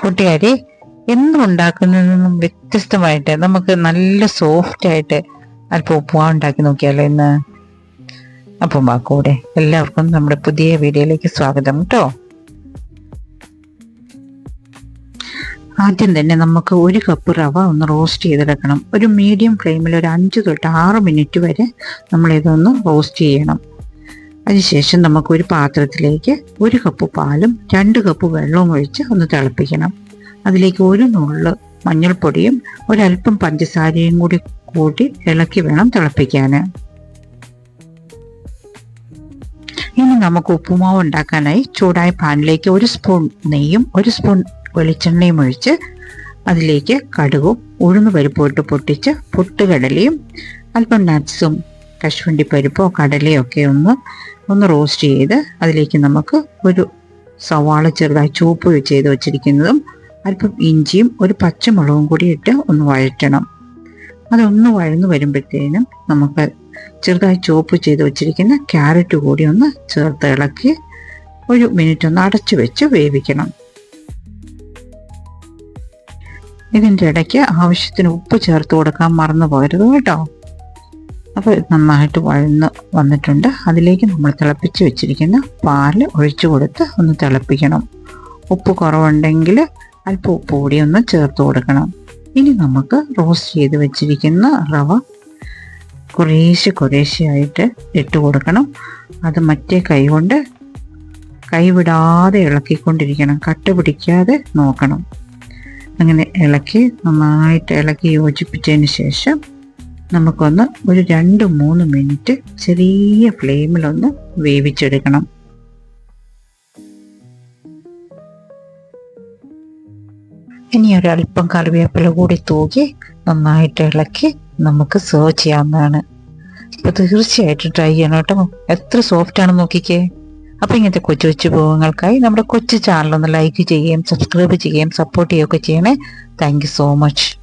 കൂട്ടുകാരി എന്നും ഉണ്ടാക്കുന്നതിൽ വ്യത്യസ്തമായിട്ട് നമുക്ക് നല്ല സോഫ്റ്റ് ആയിട്ട് അല്പം ഉപ്പുമാവ് ഉണ്ടാക്കി നോക്കിയാലോ ഇന്ന്. അപ്പം കൂടെ എല്ലാവർക്കും നമ്മുടെ പുതിയ വീഡിയോയിലേക്ക് സ്വാഗതം കേട്ടോ. ആദ്യം തന്നെ നമുക്ക് ഒരു കപ്പ് റവ ഒന്ന് റോസ്റ്റ് ചെയ്തെടുക്കണം. ഒരു മീഡിയം ഫ്ലെയിമിൽ ഒരു അഞ്ച് തൊട്ട് ആറ് മിനിറ്റ് വരെ നമ്മൾ ഇതൊന്ന് റോസ്റ്റ് ചെയ്യണം. അതിനുശേഷം നമുക്ക് ഒരു പാത്രത്തിലേക്ക് ഒരു കപ്പ് പാലും രണ്ട് കപ്പ് വെള്ളവും ഒഴിച്ച് ഒന്ന് തിളപ്പിക്കണം. അതിലേക്ക് ഒരു നുള്ള് മഞ്ഞൾപ്പൊടിയും ഒരല്പം പഞ്ചസാരയും കൂടി കൂട്ടി ഇളക്കി വേണം തിളപ്പിക്കാൻ ഇനി നമുക്ക് ഉപ്പുമാവ് ഉണ്ടാക്കാനായി ചൂടായ പാനിലേക്ക് ഒരു സ്പൂൺ നെയ്യും ഒരു സ്പൂൺ വെളിച്ചെണ്ണയും ഒഴിച്ച് അതിലേക്ക് കടുകും ഉഴുന്ന് പരിപ്പ് ഇട്ട് പൊട്ടിച്ച് പൊട്ടുകടലയും അല്പം നട്ട്സും കശുവണ്ടി പരിപ്പോ കടലയോ ഒക്കെ ഒന്ന് ഒന്ന് റോസ്റ്റ് ചെയ്ത് അതിലേക്ക് നമുക്ക് ഒരു സവാള ചെറുതായി ചുവപ്പ് ചെയ്ത് വെച്ചിരിക്കുന്നതും അല്പം ഇഞ്ചിയും ഒരു പച്ചമുളകും കൂടി ഇട്ട് ഒന്ന് വഴറ്റണം. അതൊന്ന് വഴന്നു വരുമ്പോഴത്തേനും നമുക്ക് ചെറുതായി ചോപ്പ് ചെയ്ത് വെച്ചിരിക്കുന്ന ക്യാരറ്റ് കൂടി ഒന്ന് ചേർത്ത് ഇളക്കി ഒരു മിനിറ്റ് ഒന്ന് അടച്ചു വെച്ച് വേവിക്കണം. ഇതിന്റെ ഇടയ്ക്ക് ആവശ്യത്തിന് ഉപ്പ് ചേർത്ത് കൊടുക്കാൻ മറന്നു പോകരുത് കേട്ടോ. അപ്പോൾ നന്നായിട്ട് വഴന്ന് വന്നിട്ടുണ്ട്. അതിലേക്ക് നമ്മൾ തിളപ്പിച്ച് വെച്ചിരിക്കുന്ന പാൽ ഒഴിച്ചു കൊടുത്ത് ഒന്ന് തിളപ്പിക്കണം. ഉപ്പ് കുറവുണ്ടെങ്കിൽ അല്പം ഉപ്പ് കൂടി ഒന്ന് ചേർത്ത് കൊടുക്കണം. ഇനി നമുക്ക് റോസ്റ്റ് ചെയ്ത് വെച്ചിരിക്കുന്ന റവ കുറേശ്ശെ കുറേശ്ശെയായിട്ട് ഇട്ട് കൊടുക്കണം. അത് മറ്റേ കൈ കൊണ്ട് കൈവിടാതെ ഇളക്കിക്കൊണ്ടിരിക്കണം. കട്ട പിടിക്കാതെ നോക്കണം. അങ്ങനെ ഇളക്കി നന്നായിട്ട് ഇളക്കി യോജിപ്പിച്ചതിന് ശേഷം നമുക്കൊന്ന് ഒരു രണ്ട് മൂന്ന് മിനിറ്റ് ചെറിയ ഫ്ലെയിമിലൊന്ന് വേവിച്ചെടുക്കണം. ഇനി ഒരല്പം കറിവേപ്പില കൂടി തൂക്കി നന്നായിട്ട് ഇളക്കി നമുക്ക് സെർവ് ചെയ്യാവുന്നതാണ്. അപ്പൊ തീർച്ചയായിട്ടും ട്രൈ ചെയ്യണം കേട്ടോ. എത്ര സോഫ്റ്റ് ആണെന്ന് നോക്കിക്കേ. അപ്പൊ ഇങ്ങനത്തെ കൊച്ചു കൊച്ചു വിഭവങ്ങൾക്കായി നമ്മുടെ കൊച്ചു ചാനൽ ഒന്ന് ലൈക്ക് ചെയ്യുകയും സബ്സ്ക്രൈബ് ചെയ്യുകയും സപ്പോർട്ട് ചെയ്യുകയൊക്കെ ചെയ്യണേ. Thank so much